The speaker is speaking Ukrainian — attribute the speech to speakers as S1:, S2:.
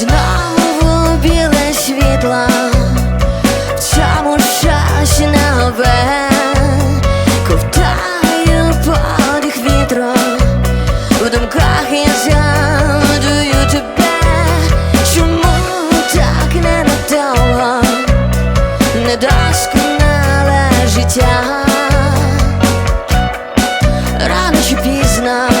S1: Знову біле світло, цьому щось нове, ковтаю подих вітру, в думках я тебе, чому так ненадовго? Недосконале життя, рано чи пізно.